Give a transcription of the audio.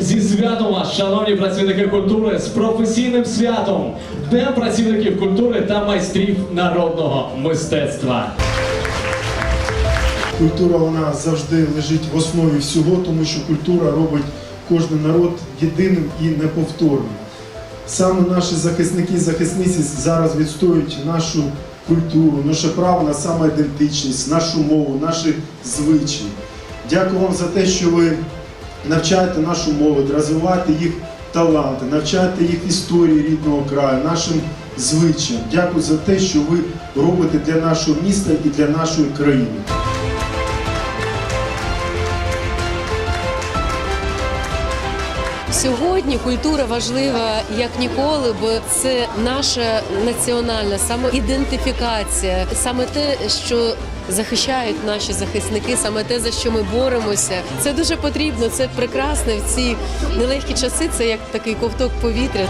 Зі святом вас, шановні працівники культури, з професійним святом, Днем працівників культури та майстрів народного мистецтва. Культура вона завжди лежить в основі всього, тому що культура робить кожен народ єдиним і неповторним. Саме наші захисники і захисниці зараз відстоюють нашу культуру, наше право на самоідентичність, нашу мову, наші звичаї. Дякую вам за те, що ви навчаєте нашу молодь, розвивайте їх таланти, навчайте їх історії рідного краю, нашим звичаям. Дякую за те, що ви робите для нашого міста і для нашої країни. Сьогодні культура важлива як ніколи, бо це наша національна самоідентифікація, саме те, що захищають наші захисники, саме те, за що ми боремося. Це дуже потрібно. Це прекрасне в ці нелегкі часи. Це як такий ковток повітря.